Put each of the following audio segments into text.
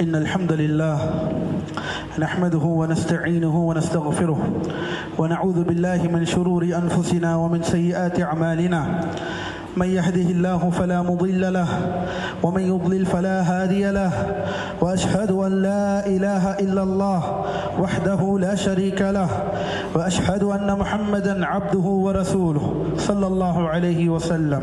إن الحمد لله نحمده ونستعينه ونستغفره ونعوذ بالله من شرور أنفسنا ومن سيئات أعمالنا. من يهده الله فلا مضل له ومن يضلل فلا هادي له وأشهد أن لا إله إلا الله وحده لا شريك له وأشهد أن محمدا عبده ورسوله صلى الله عليه وسلم.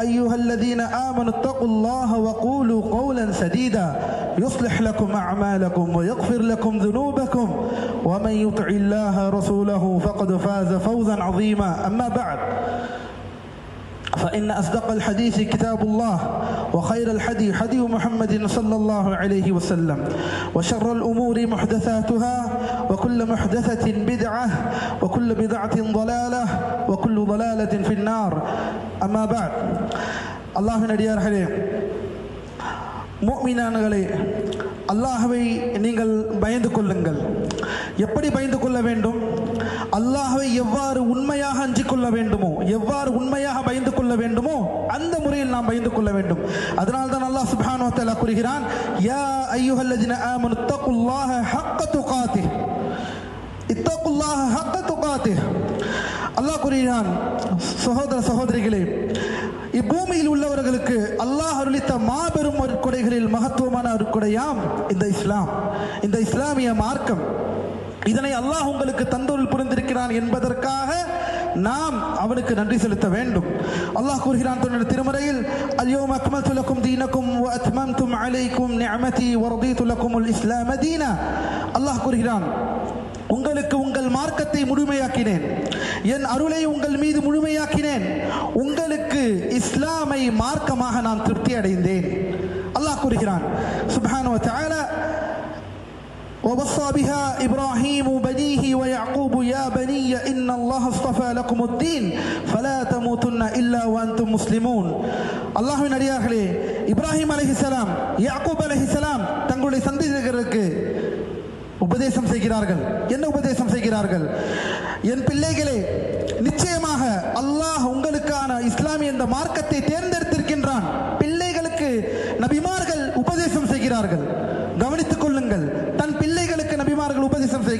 أيها الذين آمنوا اتقوا الله وقولوا قولا سديدا يصلح لكم أعمالكم ويغفر لكم ذنوبكم ومن يطع الله رسوله فقد فاز فوزا عظيما. أما بعد فإن أصدق الحديث كتاب الله وخير الحدي حدي محمد صلى الله عليه وسلم وشر الأمور محدثاتها وكل محدثة بدعة وكل بدعة ضلالة وكل ضلالة في النار أما بعد الله நடிகார்களே முஃமினான்களே அல்லாஹ்வை நீங்கள் பயந்து கொள்ளுங்கள் எப்படி பயந்து கொள்ள வேண்டும் அல்லாஹை எவ்வாறு உண்மையாக அஞ்சிக் கொள்ள வேண்டுமோ எவ்வாறு உண்மையாக பயந்து கொள்ள வேண்டுமோ அந்த முறையில் நாம் பயந்து கொள்ள வேண்டும். அதனால் தான் அல்லாஹ் சுப்ஹானஹு தலா கூறுகிறான் யா அய்யுஹல்லதீன ஆமனு தக்குல்லாஹ ஹக்க துகாத்தி இத்தகுல்லாஹ ஹக்க துகாத்தி அல்லாஹ் கூறுகிறான் சகோதர சகோதரிகளே இப்பூமியில் உள்ளவர்களுக்கு அல்லாஹ் அருளித்த மாபெரும் அருட்கொடைகளில் மகத்துவமான அருட்கொடையாம் இந்த இஸ்லாம். இந்த இஸ்லாமிய மார்க்கம். இதனை அல்லாஹ் உங்களுக்கு தந்தொருள் புரிந்திருக்கிறான் என்பதற்காக நாம் அவனுக்கு நன்றி செலுத்த வேண்டும். அல்லாஹ் கூறுகிறான் தன்னுடைய திருமறையில் அல்யோம் அக்மல்து லக்கும் தீனக்கும் வ அத்மம்தும் அலைக்கும் நிஅமதி வ துலக்கும் உல் இஸ்லாம தீனா. அல்லாஹ் கூறுகிறான் உங்களுக்கு உங்கள் மார்க்கத்தை முழுமையாக்கினேன். என் அருளை உங்கள் மீது முழுமையாக்கினேன். உங்களுக்கு இஸ்லாமை மார்க்கமாக நான் திருப்தி அடைந்தேன் அல்லாஹ் கூறுகிறான் சுப்ஹானஹு வ ووصى بها ابراهيم بنيه ويعقوب يا بني ان الله اصطفى لكم الدين فلا تموتن الا وانتم مسلمون அல்லாஹ்வின் அடியார்களே இப்ராஹிம் அலைஹிஸ்ஸலாம் யாக்கூப் அலைஹிஸ்ஸலாம் தங்களுடைய சந்ததிகளுக்கு உபதேசம் செய்கிறார்கள் என்ன உபதேசம் செய்கிறார்கள் என் பிள்ளைகளே நிச்சயமாக அல்லாஹ் உங்களுக்கான இஸ்லாமிய இந்த மார்க்கத்தை தேர்ந்தெடுத்திருக்கின்றான் பிள்ளைகளுக்கு நபிமார்கள் உபதேசம் செய்கிறார்கள்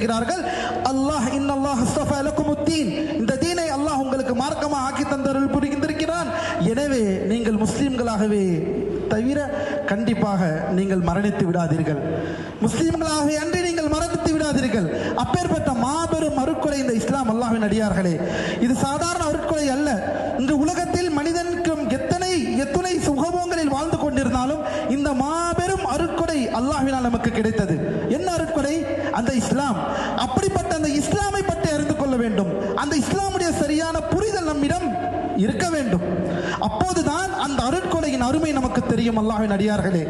உபதேசம் செய்கிறார்கள் அல்லாஹ் இன்னல்லாஹ் அஸ்தஃபா இந்த தீனை அல்லாஹ் உங்களுக்கு மார்க்கமாக ஆக்கி தந்தருள் புரிந்திருக்கிறான் எனவே நீங்கள் முஸ்லீம்களாகவே தவிர கண்டிப்பாக நீங்கள் மரணித்து விடாதீர்கள். முஸ்லிம்களாகவே அன்றி நீங்கள் மரணித்து விடாதீர்கள். அப்பேற்பட்ட மாபெரும் அருட்கொலை இந்த இஸ்லாம் அல்லாஹின் அடியார்களே. இது சாதாரண அருட்கொலை அல்ல. இந்த உலகத்தில் மனிதனுக்கும் எத்தனை எத்துணை சுகபோங்களில் வாழ்ந்து கொண்டிருந்தாலும் இந்த மாபெரும் அருட்கொடை அல்லாஹினால் நமக்கு கிடைத்தது. அந்த இஸ்லாம் அப்படிப்பட்ட அந்த இஸ்லாமை பற்றி அறிந்து கொள்ள வேண்டும். அந்த இஸ்லாமுடைய சரியான புரிதல் நம்மிடம் இருக்க வேண்டும். அப்போதுதான் அந்த அருட்கொலையின் அருமை நமக்கு தெரியும் அல்லாஹின் அடியார்களே.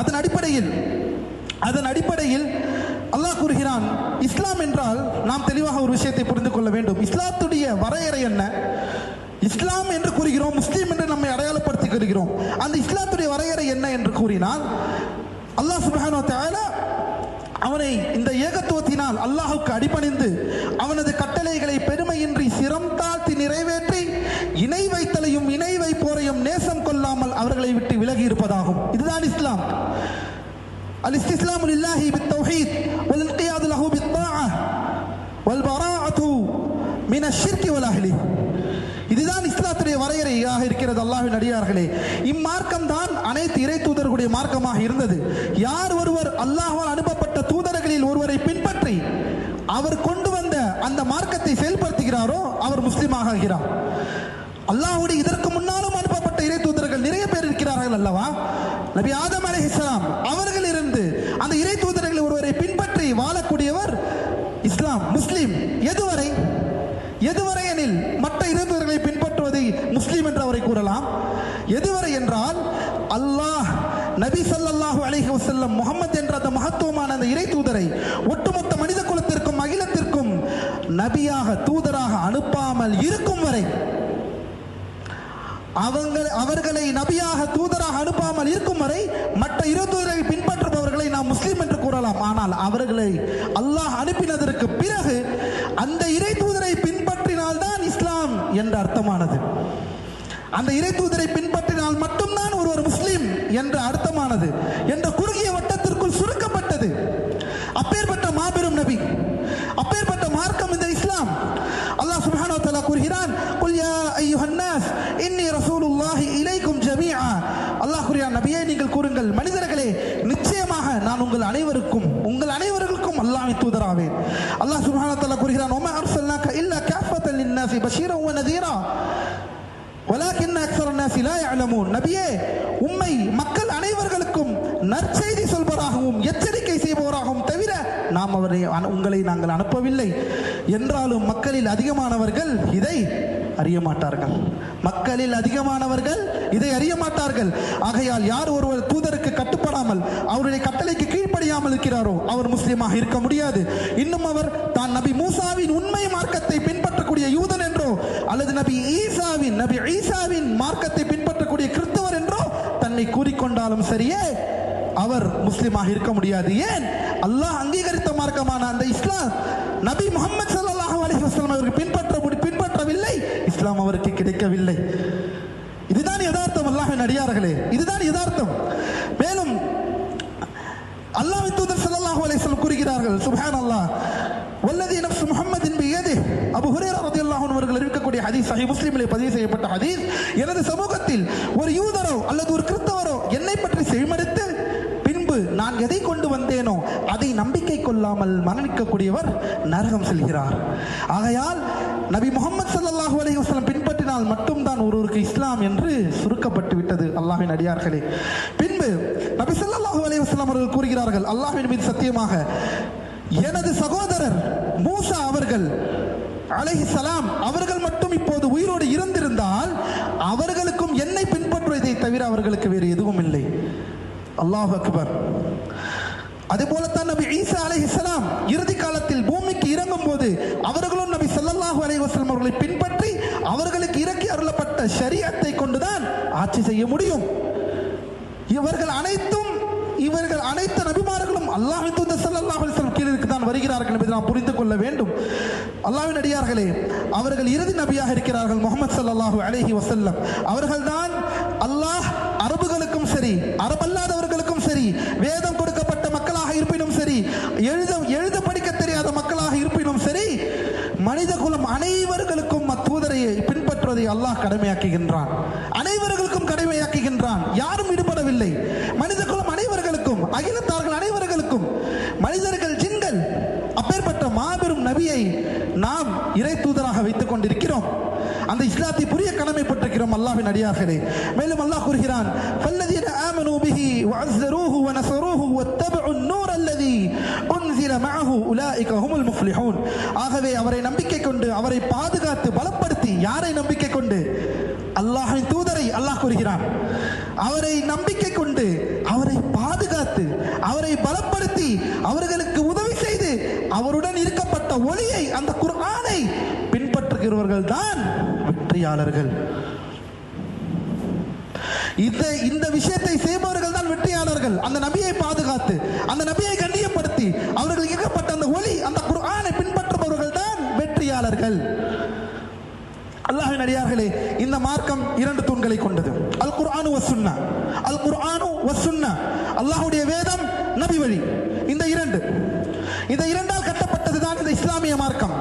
அதன் அடிப்படையில் அதன் அடிப்படையில் அல்லாஹ் கூறுகிறான் இஸ்லாம் என்றால் நாம் தெளிவாக ஒரு விஷயத்தை புரிந்து கொள்ள வேண்டும். இஸ்லாத்துடைய வரையறை என்ன? இஸ்லாம் என்று கூறுகிறோம் முஸ்லீம் என்று நம்மை அடையாளப்படுத்திக் கொள்கிறோம். அந்த இஸ்லாத்துடைய வரையறை என்ன என்று கூறினால் அல்லாஹ் சுப்ஹானஹு அவனை இந்த ஏகத்துவத்தினால் அல்லாஹுக்கு அடிபணிந்து அவனது கட்டளைகளை பெருமையின்றி சிரம் தாழ்த்தி நிறைவேற்றி இணை வைத்தலையும் இணை வைப்போரையும் நேசம் கொள்ளாமல் அவர்களை விட்டு விலகி இருப்பதாகும். இதுதான் இஸ்லாம். அல் இஸ்லாம் இல்லாஹி பித் தௌஹீத் வல் இன்கியாது லஹு பித் தாஅ வல் பராஅத்து மின ஷிர்கி வல் அஹ்லிஹி இதுதான் இஸ்லாத்துடைய வரையறையாக இருக்கிறது அல்லாஹின் அடியார்களே. இம்மார்க்கம் தான் அனைத்து இறை தூதர்களுடைய மார்க்கமாக இருந்தது. யார் ஒருவர் அல்லாஹால் அனுப்பப்பட்ட தூதர்களில் ஒருவரை பின்பற்றி அவர் கொண்டு வந்த அந்த மார்க்கத்தை செயல்படுத்துகிறாரோ அவர் முஸ்லீமாக ஆகிறார். அல்லாஹுடைய இதற்கு முன்னாலும் அனுப்பப்பட்ட இறை தூதர்கள் நிறைய பேர் இருக்கிறார்கள் அல்லவா? நபி ஆதம் அலைஹிஸ்ஸலாம் அவர்கள் இருந்து அந்த இறை தூதர்களை ஒருவரை பின்பற்றி வாழக்கூடியவர் இஸ்லாம் முஸ்லீம். எதுவரை? எதுவரை எனில் மற்ற இறைத்தூதர்களை பின்பற்றுவதை முஸ்லீம் என்று அவரை கூறலாம் எதுவரை என்றால் அல்லாஹ் நபி ஸல்லல்லாஹு முகமது என்ற அந்த மகத்துவமான அந்த இறை தூதரை ஒட்டுமொத்த மனித குலத்திற்கும் அகிலத்திற்கும் நபியாக தூதராக அனுப்பாமல் இருக்கும் வரை அவங்க அவர்களை நபியாக தூதராக அனுப்பாமல் இருக்கும் வரை மற்ற இரு தூதரை பின்பற்றுபவர்களை நாம் முஸ்லீம் என்று கூறலாம். ஆனால் அவர்களை அல்லாஹ் அனுப்பினதற்கு பிறகு அந்த இறை தூதரை பின்பற்றினால்தான் இஸ்லாம் என்ற அர்த்தமானது. அந்த இறை தூதரை பின்பற்றினால் மட்டும்தான் ஒருவர் முஸ்லீம் என்ற அர்த்தமானது. என்ற குறு வட்டத்திற்குள் சுருக்கப்பட்டது அப்பேற்பட்ட மாபெரும் நபி அப்பேற்பட்ட மார்க்கம் இந்த இஸ்லாம் அல்லாஹ் சுப்ஹானஹு வ தஆலா கூறுகிறான் குல் யா அய்யுஹன் நாஸ் இன்னி ரசூலுல்லாஹி இலைக்கும் ஜமீஆ அல்லாஹ் கூறுகிறான் நபியே நீங்கள் கூறுங்கள் மனிதர்களே நிச்சயமாக நான் உங்கள் அனைவருக்கும் உங்கள் அனைவருக்கும் அல்லாஹ்வின் தூதராவேன். அல்லாஹ் சுப்ஹானஹு வ தஆலா கூறுகிறான் வமா அர்சல்னாக இல்லா காஃபத்தன் லின்னாஸி பஷீரன் வ நதீரா. வலாக்கின் அக்ஸர நாசி லா யஅலமூன். நபியே உம்மை மக்கள் அனைவர்களுக்கும் நற்செய்தி சொல்பவராகவும் எச்ச நாம் அவரை உங்களை நாங்கள் அனுப்பவில்லை. என்றாலும் மக்களில் அதிகமானவர்கள் இதை அறிய மாட்டார்கள். மக்களில் அதிகமானவர்கள் இதை அறிய மாட்டார்கள். ஆகையால் யார் ஒருவர் தூதருக்கு கட்டுப்படாமல் அவருடைய கட்டளைக்கு கீழ்ப்படியாமல் இருக்கிறாரோ அவர் முஸ்லீமாக இருக்க முடியாது. இன்னும் அவர் தான் நபி மூசாவின் உண்மை மார்க்கத்தை பின்பற்றக்கூடிய யூதன் என்றோ அல்லது நபி ஈசாவின் நபி ஈசாவின் மார்க்கத்தை பின்பற்றக்கூடிய கிறிஸ்தவர் என்றோ தன்னை கூறிக்கொண்டாலும் சரியே அவர் முஸ்லீமாக இருக்க முடியாது. ஏன்? அல்லாஹ் அங்கீகரித்த மார்க்கமான அந்த இஸ்லாம் நபி முகமது சல்லாஹ் அலி அவருக்கு பின்பற்ற பின்பற்றவில்லை. இஸ்லாம் அவருக்கு கிடைக்கவில்லை. இதுதான் யதார்த்தம் அல்லாஹின் அடியார்களே. இதுதான் யதார்த்தம். மேலும் அல்லாஹின் தூதர் சல்லாஹ் அலிஸ்லம் கூறுகிறார்கள் சுஹான் அல்லாஹ் வல்லதி நப்சு முகமதின் பியது அபு ஹுரேரா ரதியல்லாஹு அவர்கள் அறிவிக்கக்கூடிய ஹதீஸ் சஹி முஸ்லிமிலே பதிவு செய்யப்பட்ட ஹதீஸ் எனது சமூகத்தில் ஒரு யூதரோ அல்லது ஒரு கிறிஸ்தவரோ என்னை பற்றி செவிமடு நம்பிக்கை கொள்ளாமல் மரணிக்கக்கூடியவர் நரகம் செல்கிறார். ஆகையால் நபி முகமது சல்லாஹூ அலைஹி வஸல்லம் பின்பற்றினால் மட்டும்தான் ஒருவருக்கு இஸ்லாம் என்று சுருக்கப்பட்டு விட்டது அல்லாஹின் அடியார்களே. பின்பு நபி ஸல்லல்லாஹு அலைஹி அவர்கள் கூறுகிறார்கள் அல்லாஹ்வின் மீது சத்தியமாக எனது சகோதரர் மூசா அவர்கள் அலைஹிஸ்ஸலாம் அவர்கள் மட்டும் இப்போது உயிரோடு இருந்திருந்தால் அவர்களுக்கும் என்னை பின்பற்றுவதை தவிர அவர்களுக்கு வேறு எதுவும் இல்லை. அல்லாஹ் அக்பர். அதுபோலத்தான் நபி ஈசா அலைஹிஸ்லாம் இறுதி காலத்தில் பூமிக்கு இறங்கும் போது அவர்களும் நபி சல்லாஹூ அலைஹி அவர்களை பின்பற்றி அவர்களுக்கு இறக்கி அருளப்பட்ட ஷரியத்தை கொண்டுதான் ஆட்சி செய்ய முடியும். இவர்கள் அனைத்தும் இவர்கள் அனைத்து நபிமார்களும் அல்லாஹ் தூதர் ஸல்லல்லாஹு அலைஹி கீழிற்கு தான் வருகிறார்கள் என்பதை நாம் புரிந்து கொள்ள வேண்டும். அல்லாவின் அடியார்களே அவர்கள் இறுதி நபியாக இருக்கிறார்கள் முகமது சல்லாஹூ அலஹி வசல்லம் அவர்கள்தான் அல்லாஹ் பின்பற்றுவதை அல்லாஹ் கடமையாக்குகின்றான் அனைவர்களுக்கும் கடமையாக்குகின்றான் யாரும் விடுபடவில்லை மனித குலம் அனைவர்களுக்கும் அகிலத்தார்கள் அனைவர்களுக்கும் மனிதர்கள் ஜின்கள் அப்பேற்பட்ட மாபெரும் நபியை நாம் இறை தூதராக வைத்துக் கொண்டிருக்கிறோம் அந்த இஸ்லாத்தை புரிய கடமைப்பட்டிருக்கிறோம் அல்லாஹ்வின் அடியார்களே மேலும் அல்லாஹ் கூறுகிறான் فالذين آمنوا به وعزروه ونصروه واتبعوا النور الذي أنزل معه أولئك هم المفلحون ஆகவே அவரை நம்பிக்கை கொண்டு அவரை பாதுகாத்து பலப்படுத்தி யாரை நம்பிக்கை கொண்டு? அல்லாஹின் தூதரை அல்லாஹ் கூறுகிறான். அவரை நம்பிக்கை கொண்டு அவரை பாதுகாத்து அவரை பலப்படுத்தி அவர்களுக்கு உதவி செய்து அவருடன் இருக்கப்பட்ட ஒளியை அந்த குர்ஆனை பின்பற்றுகிறவர்கள் தான் வெற்றியாளர்கள். இந்த இந்த விஷயத்தை செய்பவர்கள் தான் வெற்றியாளர்கள். அந்த நபியை பாதுகாத்து இந்த மார்க்கம் இரண்டு தூண்களை கொண்டது. அல் குர்ஆனு வசுன்னா அல் குர்ஆனு வசுன்னா அல்லாஹ்வுடைய வேதம் நபி வழி. இந்த இரண்டு. இந்த இரண்டால் கட்டப்பட்டது தான் இந்த இஸ்லாமிய மார்க்கம்.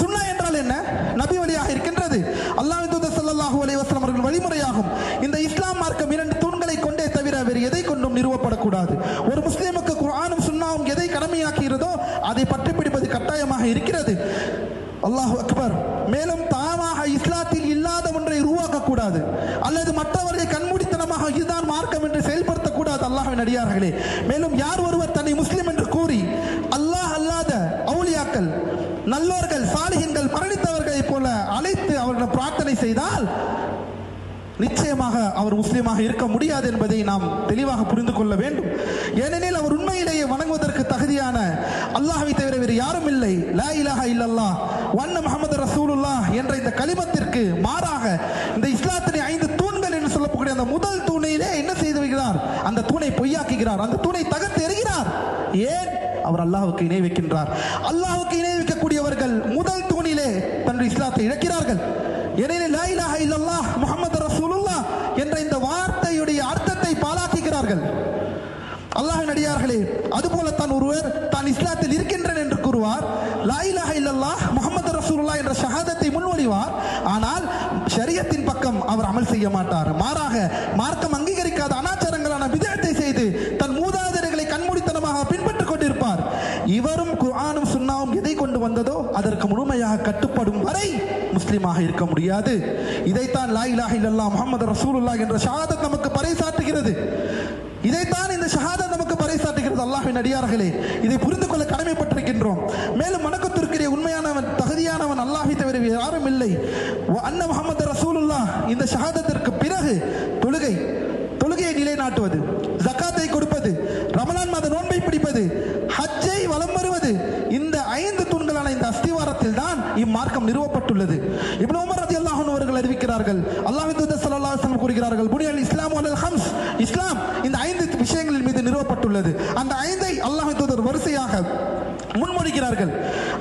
சுன்னா என்றால் என்ன? நபி வழியாக இருக்கின்றது. அல்லாஹ் தூதர் ஸல்லல்லாஹு அலைஹி வஸல்லம் அவர்கள் வழிமுறையாகும். இந்த இஸ்லாம் மார்க்கம் இரண்டு தூண்களை கொண்டே தவிர வேறு எதை கொண்டும் நிறுவப்படக்கூடாது. ஒரு முஸ்லிமுக்கு குர்ஆனும் சுன்னாவும் எதை கடமையாக்குகிறதோ அதை பற்றி பிடிப்பது கட்டாயமாக இருக்கிறது. அல்லாஹ் அக்பர். மேலும் தான் இஸ்லாத்தில் இல்லாத ஒன்றை உருவாக்கக்கூடாது அல்லது மற்றவர்களை கண்மூடித்தனமாக இதுதான் மார்க்கம் என்று செயல்படுத்தக்கூடாது அல்லாஹ்வின் மேலும் யார் ஒருவர் தன்னை முஸ்லிம் என்று கூறி அல்லாஹ் அல்லாத அவுளியாக்கள் நல்லோர்கள் சாலிஹின்கள் மரணித்தவர்களை போல அழைத்து அவர்களிடம் பிரார்த்தனை செய்தால் நிச்சயமாக அவர் முஸ்லீமாக இருக்க முடியாது என்பதை நாம் தெளிவாக புரிந்து கொள்ள வேண்டும். ஏனெனில் அவர் உண்மையிலேயே வணங்குவதற்கு தகுதியான அல்லாஹை தவிர வேறு யாரும் இல்லை. லா இலாஹா இல்லல்லா வண்ண முகமது ரசூலுல்லா என்ற இந்த களிமத்திற்கு மாறாக இந்த இஸ்லாத்தினை தூணை பொய்யாக்குகிறார். அந்த தூணை தகர்த்து எறிகிறார். ஏன்? அவர் அல்லாஹுக்கு இணை வைக்கின்றார். அல்லாஹுக்கு இணை வைக்கக்கூடியவர்கள் முதல் தூணிலே தன்னுடைய இஸ்லாத்தை இழக்கிறார்கள். எனவே லா இலாஹ இல்லல்லாஹ் முஹம்மது என்ற இந்த வார்த்தையுடைய அர்த்தத்தை பாலாக்குகிறார்கள் அல்லாஹ் நடிகார்களே அதுபோல தான் ஒருவர் தான் இஸ்லாத்தில் இருக்கின்றேன் என்று கூறுவார். லாயிலாக இல்லல்லா முகமது முஹம்மது என்ற ஷஹாதத்தை முன்மொழிவார். ஆனால் ஷரியத்தின் பக்கம் அவர் அமல் செய்ய மாட்டார். மாறாக மார்க்கம் அங்கீகரிக்காத அனாச்சாரங்களான விதத்தை செய்து தன் மூதாதையர்களை கண்மூடித்தனமாக பின்பற்றிக் கொண்டிருப்பார் இவரும் குர்ஆனும் சுன்னாவும் எதை கொண்டு வந்ததோ அதற்கு முழுமையாக கட்டுப்படும் வரை முஸ்லிமாக இருக்க முடியாது. இதைத்தான் லா இலாஹ இல்லல்லா முகமது ரசூலுல்லா என்ற ஷஹாதத் நமக்கு பறைசாட்டுகிறது இதைத்தான் இந்த ஷஹாதத் நமக்கு பறைசாட்டுகிறது அல்லாஹின் அடியார்களே. இதை புரிந்து கொள்ள கடமைப்பட்டிருக்கின்றோம். மேலும் வணக்கத்திற்குரிய உண்மையானவன் தகுதியானவன் அல்லாஹை தவிர யாரும் இல்லை. அன்ன முகமது ரசூலுல்லாஹ் இந்த ஷஹாதத்திற்கு பிறகு தொழுகை தொழுகையை நிலைநாட்டுவது ஜக்காத்தை கொடுப்பது ரமலான் மாத நோன்பை பிடிப்பது ஹஜ்ஜை வலம் வருவது இந்த ஐந்து தூண்களான இந்த அஸ்திவாரத்தில் தான் இம்மார்க்கம் நிறுவப்பட்டுள்ளது இப்னு உமர் ரலியல்லாஹு அன்ஹு அவர்கள் அறிவிக்கிறார்கள் அல்லாஹ்வின் தூதர் ஸல்லல்லாஹு அலைஹி வஸல்லம் கூறுகிறார்கள் புனியல் இஸ்லாம் அலல் ஹம்ஸ் இஸ்லாம் இந்த ஐந்து விஷயங்களின் மீது நிறுவப்பட்டுள்ளது அந்த ஐந்தை அல்லாஹ்வின் தூதர் வரிசையாக முன்மொழிகிறார்கள்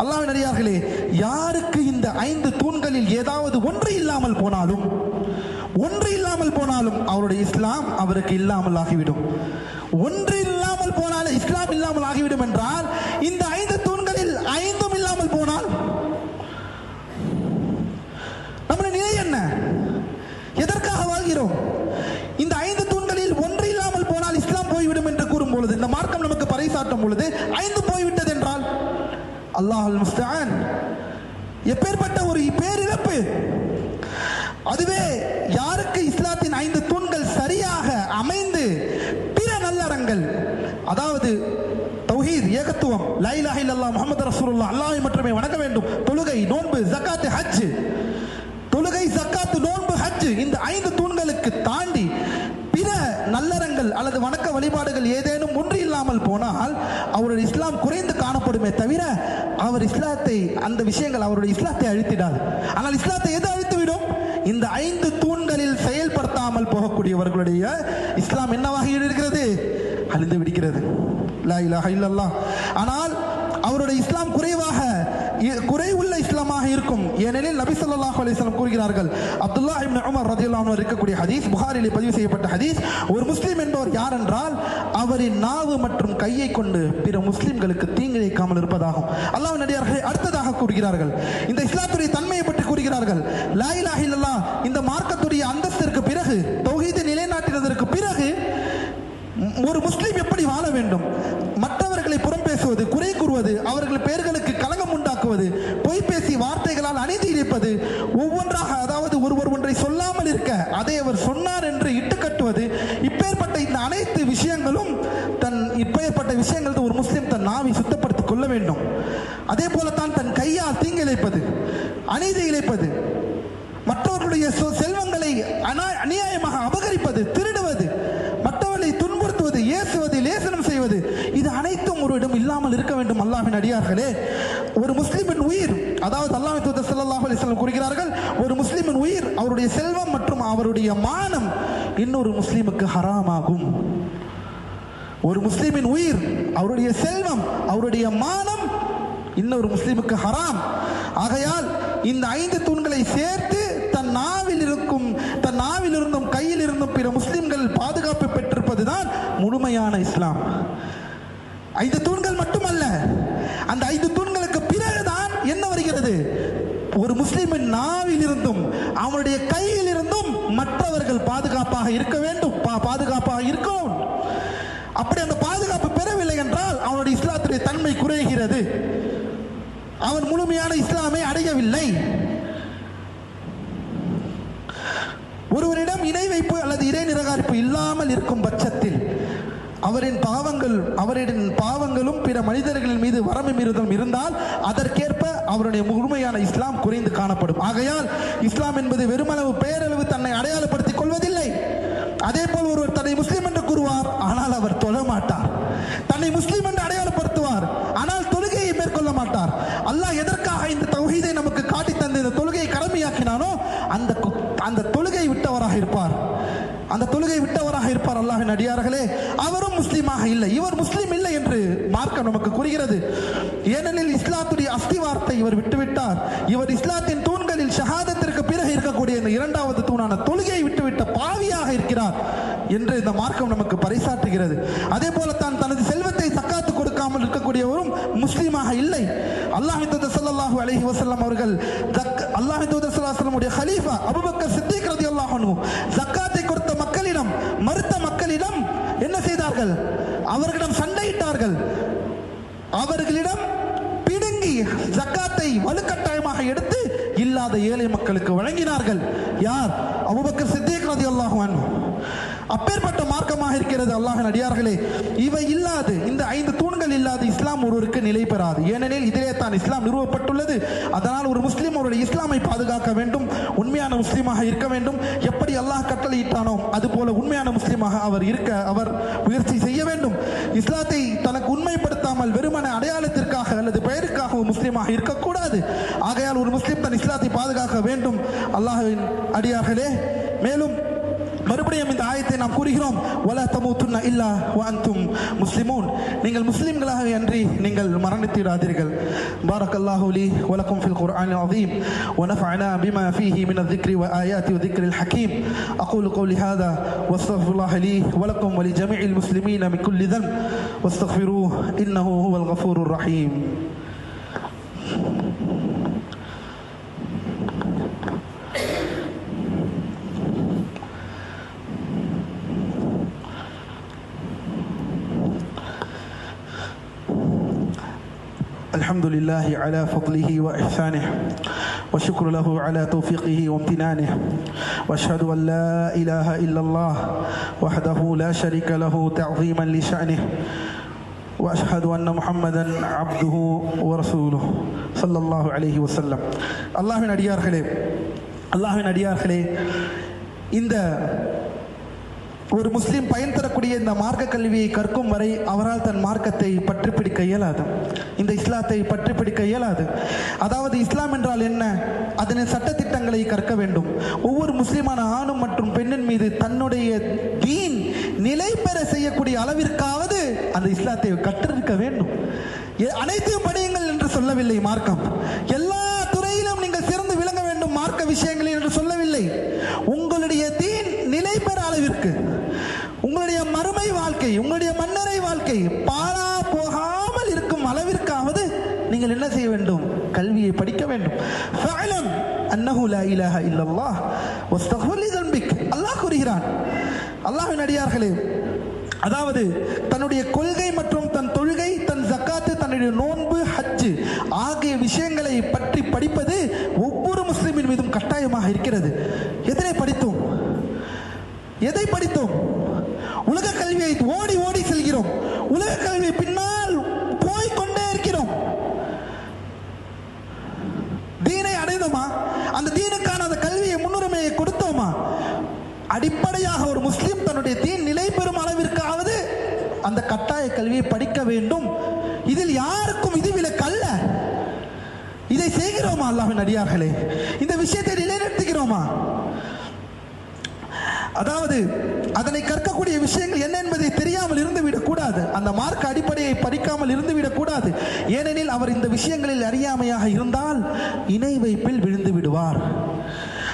அல்லாஹ்வின் அடியார்களே யாருக்கு இந்த ஐந்து தூண்களில் ஏதாவது ஒன்று இல்லாமல் போனாலும் ஒன்று இல்லாமல் போனாலும் அவருடைய இஸ்லாம் அவருக்கு இல்லாமல் ஆகிவிடும் ஒன்று இல்லாமல் போனால் இஸ்லாம் இல்லாமல் ஆகிவிடும் என்றால் இந்த ஐந்து தூண்களில் ஐந்தும் இல்லாமல் போனால் நம்முடைய நிலை என்ன? எதற்காக வாழ்கிறோம்? இந்த ஐந்து தூண்களில் ஒன்று இல்லாமல் போனால் இஸ்லாம் போய்விடும் என்று கூறும் பொழுது இந்த மார்க்கம் நமக்கு பறைசாட்டும் பொழுது ஐந்து போய்விட்டது என்றால் அல்லாஹ் முஸ்தான் எப்பேற்பட்ட ஒரு பேரிழப்பு. அதுவே யாருக்கு இஸ்லாத்தின் ஐந்து தூண்கள் சரியாக அமைந்து பிற நல்லறங்கள் அதாவது தௌஹீத் ஏகத்துவம் லா இலாஹ முகமது ரசூலுல்லா ரசூலுல்லாஹ் மட்டுமே வணங்க வேண்டும். தொழுகை நோன்பு ஜக்காத்து ஹஜ். தொழுகை ஜக்காத்து நோன்பு ஹஜ் இந்த ஐந்து தூண்களுக்கு தாண்டி பிற நல்லறங்கள் அல்லது வணக்க வழிபாடுகள் ஏதேனும் ஒன்று இல்லாமல் போனால் அவருடைய இஸ்லாம் குறைந்து காணப்படுமே தவிர அவர் இஸ்லாத்தை அந்த விஷயங்கள் அவருடைய இஸ்லாத்தை அழித்திடாது. ஆனால் இஸ்லாத்தை எது அழித்துவிடும்? இந்த ஐந்து தூண்களில் செயல்படுத்தாமல் போகக்கூடியவர்களுடைய இஸ்லாம் என்னவாக இருக்கிறது? அழிந்து விடுகிறது. லா இலாஹ ஆனால் அவருடைய இஸ்லாம் குறைவாக குறைவுள்ள இஸ்லாமாக இருக்கும். ஏனெனில் நபி சொல்லாஹ் அலிஸ்லாம் கூறுகிறார்கள் அப்துல்லாஹ் இப்னு உமர் ரலியல்லாஹு இருக்கக்கூடிய ஹதீஸ் புகாரில் பதிவு செய்யப்பட்ட ஹதீஸ் ஒரு முஸ்லீம் என்பவர் யார் என்றால் அவரின் நாவு மற்றும் கையை கொண்டு பிற முஸ்லிம்களுக்கு தீங்கு இழைக்காமல் இருப்பதாகும். அல்லாஹ் நடிகார்களே அடுத்ததாக கூறுகிறார்கள் இந்த இஸ்லாத்துடைய தன்மையை பற்றி கூறுகிறார்கள் லா இல்லல்லா இந்த மார்க்கத்துடைய அந்தஸ்திற்கு பிறகு தொகுதி நிலைநாட்டினதற்கு பிறகு ஒரு முஸ்லீம் எப்படி வாழ வேண்டும்? இழைப்பது மற்றவர்களுடைய சொ- செல்வங்களை அநியாயமாக அபகரிப்பது திருடுவது மற்றவர்களை துன்புறுத்துவது ஏசுவது லேசனம் செய்வது இது அனைத்தும் ஒரு இடம் இல்லாமல் இருக்க வேண்டும் அல்லாஹ்வின் அடியார்களே. ஒரு முஸ்லிமின் உயிர் அதாவது அல்லாஹ் தூதர் ஸல்லல்லாஹு கூறுகிறார்கள் ஒரு முஸ்லிமின் உயிர் அவருடைய செல்வம் மற்றும் அவருடைய மானம் இன்னொரு முஸ்லிமுக்கு ஹராமாகும். ஒரு முஸ்லிமின் உயிர் அவருடைய செல்வம் அவருடைய மானம் இன்னொரு முஸ்லிமுக்கு ஹராம். ஆகையால் இந்த ஐந்து தூண்களை சேர்த்து தன் நாவில் இருக்கும் தன் நாவில் இருந்தும் கையில் இருந்தும் பிற முஸ்லிம்கள் பாதுகாப்பு பெற்றிருப்பதுதான் முழுமையான இஸ்லாம். ஐந்து தூண்கள் மட்டுமல்ல அந்த ஐந்து தூண்களுக்கு பிறகுதான் என்ன வருகிறது? ஒரு முஸ்லிமின் நாவில் இருந்தும் அவனுடைய கையில் இருந்தும் மற்றவர்கள் பாதுகாப்பாக இருக்க வேண்டும் பா- பாதுகாப்பாக இருக்கும் அப்படி அந்த பாதுகாப்பு பெறவில்லை என்றால் அவனுடைய இஸ்லாத்துடைய தன்மை குறைகிறது. அவன் முழுமையான இஸ்லாமை அடையவில்லை. ஒருவரிடம் இணை வைப்பு அல்லது இறை நிராகரிப்பு இல்லாமல் இருக்கும் பட்சத்தில் அவரின் பாவங்கள் அவரின் பாவங்களும் பிற மனிதர்களின் மீது வரம்பு மீறுதலும் இருந்தால் அதற்கேற்ப அவருடைய முழுமையான இஸ்லாம் குறைந்து காணப்படும். ஆகையால் இஸ்லாம் என்பது வெறுமளவு பெயரளவு தன்னை அடையாளப்படுத்திக் கொள்வதில்லை. அதே போல் ஒருவர் தன்னை முஸ்லீம் என்று கூறுவார் ஆனால் அவர் தொழ மாட்டார் தன்னை முஸ்லிம் என்று அடையாளப்படுத்த அல்லாஹ்வின் அடியார்களே அவரும் முஸ்லீமாக இல்லை. இவர் முஸ்லீம் இல்லை என்று மார்க்கம் நமக்கு கூறுகிறது. ஏனெனில் இஸ்லாத்துடைய அஸ்திவாரத்தை இவர் விட்டுவிட்டார். இவர் இஸ்லாத்தின் தூண்களில் ஷஹாதத்திற்கு பிறகு இருக்கக்கூடிய இந்த இரண்டாவது தூணான தொழுகையை விட்டுவிட்ட பாவியாக இருக்கிறார் என்று இந்த மார்க்கம் நமக்கு பறைசாற்றுகிறது. அதே போலத்தான் தனது செல்வத்தை சக்காத்து கொடுக்காமல் இருக்கக்கூடியவரும் முஸ்லீமாக இல்லை. அல்லாஹ் சல்லாஹூ அலஹி அலைஹி அவர்கள் ஜக் அல்லாஹ் தூதர் ஸல்லல்லாஹு ஹலீஃபா அபுபக்கர் சித்திக் ரதி அன்ஹு ஜக்காத்தை கொடுத்த மக்களிடம் மறுத்த மக்களிடம் என்ன செய்தார்கள்? அவர்களிடம் சண்டையிட்டார்கள் அவர்களிடம் பிடுங்கி ஜக்காத்தை வலுக்கட்டாயமாக எடுத்து இல்லாத ஏழை மக்களுக்கு வழங்கினார்கள். யார்? அபூபக்கர் சித்திக் ரலியல்லாஹு அன்ஹு. அப்பேற்பட்ட இருக்கிறது அல்லாஹன் அடியார்களே. இவை இல்லாது இந்த ஐந்து தூண்கள் இல்லாது இஸ்லாம் ஒருவருக்கு நிலை பெறாது. ஏனெனில் இதிலே தான் இஸ்லாம் நிறுவப்பட்டுள்ளது. அதனால் ஒரு முஸ்லீம் அவருடைய இஸ்லாமை பாதுகாக்க வேண்டும். உண்மையான முஸ்லீமாக இருக்க வேண்டும். எப்படி அல்லாஹ் கட்டளையிட்டானோ அதுபோல உண்மையான முஸ்லீமாக அவர் இருக்க அவர் முயற்சி செய்ய வேண்டும். இஸ்லாத்தை தனக்கு உண்மைப்படுத்தாமல் வெறுமன அடையாளத்திற்காக அல்லது பெயருக்காக ஒரு முஸ்லீமாக இருக்கக்கூடாது. ஆகையால் ஒரு முஸ்லீம் தன் இஸ்லாத்தை பாதுகாக்க வேண்டும். அல்லாஹின் அடியார்களே மேலும் மறுபடியும் இந்த ஆயத்தை நாம் கூறுகிறோம் வல தமூத்துன்ன இல்லா வஅன்தும் முஸ்லிமூன் நீங்கள் முஸ்லிம்களாக அன்றி நீங்கள் மரணித்திடாதீர்கள் بارك الله لي ولكم في القرآن العظيم ونفعنا بما فيه من الذكر وآيات وذكر الحكيم أقول قولي هذا واستغفر الله لي ولكم ولجميع المسلمين من كل ذنب واستغفروه إنه هو الغفور الرحيم الحمد لله على فضله وإحسانه وشكر له على توفيقه وامتنانه واشهد ان لا اله الا الله وحده لا شريك له تعظيما لشانه واشهد ان محمدا عبده ورسوله صلى الله عليه وسلم அல்லாஹ்வின் அடியார்களே அல்லாஹ்வின் அடியார்களே இந்த ஒரு முஸ்லீம் பயன் தரக்கூடிய இந்த மார்க்க கல்வியை கற்கும் வரை அவரால் தன் மார்க்கத்தை பற்றி பிடிக்க இயலாது. இந்த இஸ்லாத்தை பற்றி பிடிக்க இயலாது. அதாவது இஸ்லாம் என்றால் என்ன? அதன் சட்டத்திட்டங்களை கற்க வேண்டும். ஒவ்வொரு முஸ்லிமான ஆணும் மற்றும் பெண்ணின் மீது தன்னுடைய தீன் நிலை பெற செய்யக்கூடிய அளவிற்காவது அந்த இஸ்லாத்தை கற்றிருக்க வேண்டும். அனைத்து அனைத்தையும் படியுங்கள் என்று சொல்லவில்லை மார்க்கம். எல்லா துறையிலும் நீங்கள் சிறந்து விளங்க வேண்டும் மார்க்க விஷயங்களில் என்று சொல்லவில்லை உங்களுடைய தீன் நிலை பெற அளவிற்கு உங்களுடைய வாழ்க்கை உங்களுடைய மன்னரை வாழ்க்கை பாழா போகாமல் இருக்கும் அளவிற்காவது நீங்கள் என்ன செய்ய வேண்டும்? கல்வியை படிக்க வேண்டும். ஃபஅலம் அன்னஹு லா இலாஹ இல்லல்லாஹ். வஸ்தக்ஃபிர் லி தன்பிக். அல்லாஹ் கூறுகிறான். அல்லாஹ்வின் அடியார்களே அதாவது தன்னுடைய கொள்கை மற்றும் தன் தொழுகை தன் ஜக்காத்து தன்னுடைய நோன்பு ஹஜ்ஜு ஆகிய விஷயங்களை பற்றி படிப்பது ஒவ்வொரு முஸ்லிமின் மீதும் கட்டாயமாக இருக்கிறது. எதனை படித்தோம். எதை படித்தோம்? கல்வியை ஓடி ஓடி செல்கிறோம். உலக கல்வி பின்னால் போய்க்கொண்டே இருக்கிறோம். தீனை அடைந்தோமா? அந்த தீனுக்கான அந்த கல்வியை முன்னுரிமையை கொடுத்தோமா? அடிப்படையாக ஒரு முஸ்லிம் தன்னுடைய தீன் நிலை பெறும் அளவிற்காவது அந்த கட்டாய கல்வியை படிக்க வேண்டும். இதில் யாருக்கும் இது விலக்கல்ல இதை செய்கிறோமா அல்லாஹ்வின் அடியார்களே? இந்த விஷயத்தை நிலைநிறுத்துகிறோமா? அதாவது அதனை கற்கக்கூடிய விஷயங்கள் என்ன என்பதை தெரியாமல் இருந்துவிடக் கூடாது. அந்த மார்க் அடிப்படையை படிக்காமல் இருந்துவிடக் கூடாது. ஏனெனில் அவர் இந்த விஷயங்களில் அறியாமையாக இருந்தால் இணை வைப்பில் விழுந்து விடுவார்.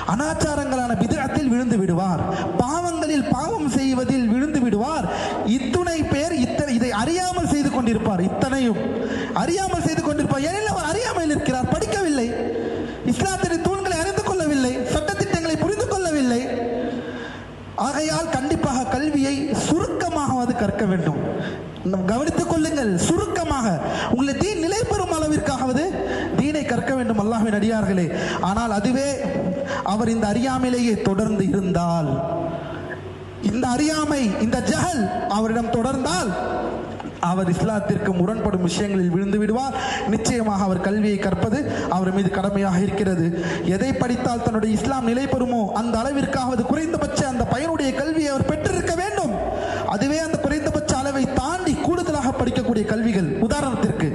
அனாச்சாரங்களான விதத்தில் விழுந்து விடுவார். பாவங்களில் பாவம் செய்வதில் விழுந்து விடுவார். இத்துணை பேர் இத்தனை இதை அறியாமல் செய்து கொண்டிருப்பார். இத்தனையும் அறியாமல் செய்து கொண்டிருப்பார் ஏனெனில் அவர் அறியாமல் இருக்கிறார் படிக்கவில்லை இஸ்லாத்தின் தூண்களை அறிந்து கொள்ளவில்லை சட்டத்திட்டங்களை புரிந்து கொள்ளவில்லை ஆகையால் கண்டிப்பாக கல்வியை சுருக்கமாகவது கற்க வேண்டும் நம் கவனித்துக் கொள்ளுங்கள். சுருக்கமாக உங்களை தீன் நிலை பெறும் அளவிற்காகவது தீனை கற்க வேண்டும் அல்லாஹின் அடியார்களே. ஆனால் அதுவே அவர் இந்த அறியாமையிலேயே தொடர்ந்து இருந்தால் இந்த அறியாமை இந்த ஜஹல் அவரிடம் தொடர்ந்தால் அவர் இஸ்லாத்திற்கு முரண்படும் விஷயங்களில் விழுந்து விடுவார். நிச்சயமாக அவர் கல்வியை கற்பது அவர் மீது கடமையாக இருக்கிறது. எதை படித்தால் தன்னுடைய இஸ்லாம் நிலை பெறுமோ அந்த அளவிற்காவது குறைந்தபட்ச அந்த பையனுடைய கல்வியை அவர் பெற்றிருக்க வேண்டும். அதுவே அந்த சொல்லக்கூடிய கல்விகள். உதாரணத்திற்கு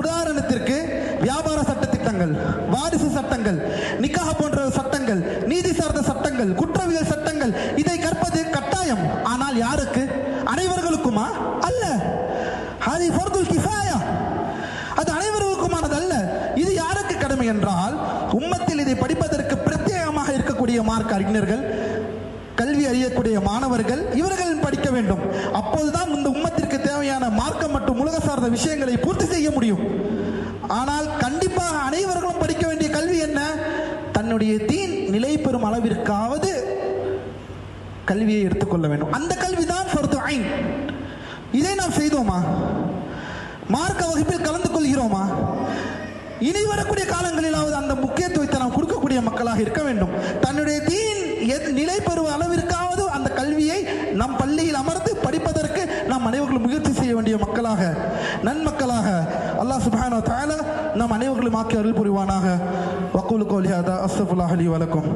உதாரணத்திற்கு வியாபார சட்ட திட்டங்கள் வாரிசு சட்டங்கள் நிக்காக போன்ற சட்டங்கள் நீதி சார்ந்த சட்டங்கள் குற்றவியல் சட்டங்கள் இதை கற்பது கட்டாயம். ஆனால் யாருக்கு? அனைவர்களுக்குமா? அல்ல. அது அனைவருக்குமானது அல்ல. இது யாருக்கு கடமை என்றால் உம்மத்தில் இதை படிப்பதற்கு பிரத்யேகமாக இருக்கக்கூடிய மார்க் அறிஞர்கள் கல்வி அறியக்கூடிய மாணவர்கள் இவர்கள் படிக்க வேண்டும். அப்போதுதான் இந்த மற்றும் விஷயங்களை பூர்த்தி செய்ய முடியும். ஆனால் கண்டிப்பாக அனைவர்களும் படிக்க வேண்டிய கல்வி என்ன? தன்னுடைய தீன் நிலை பெறும் அளவிற்காவது கல்வியை எடுத்துக்கொள்ள வேண்டும். அந்த கல்வி தான் இதை நாம் செய்தோமா? மார்க்க வகுப்பில் கலந்து கொள்கிறோமா? இனி வரக்கூடிய காலங்களிலாவது அந்த முக்கியத்துவத்தை நாம் கொடுக்கக்கூடிய மக்களாக இருக்க வேண்டும். தன்னுடைய தீன் நிலை பெறும் அளவிற்காவது அந்த கல்வியை நம் பள்ளியில் மக்களாக நன்மக்களாக அல்லாஹ் சுப்ஹானஹு தஆலா நம் அனைவர்களும் ஆக்கி அருள் புரிவானாக வக்கூலு கௌலி ஹாதா அஸ்ஸஃபுல்லாஹி அலி வலக்கும்.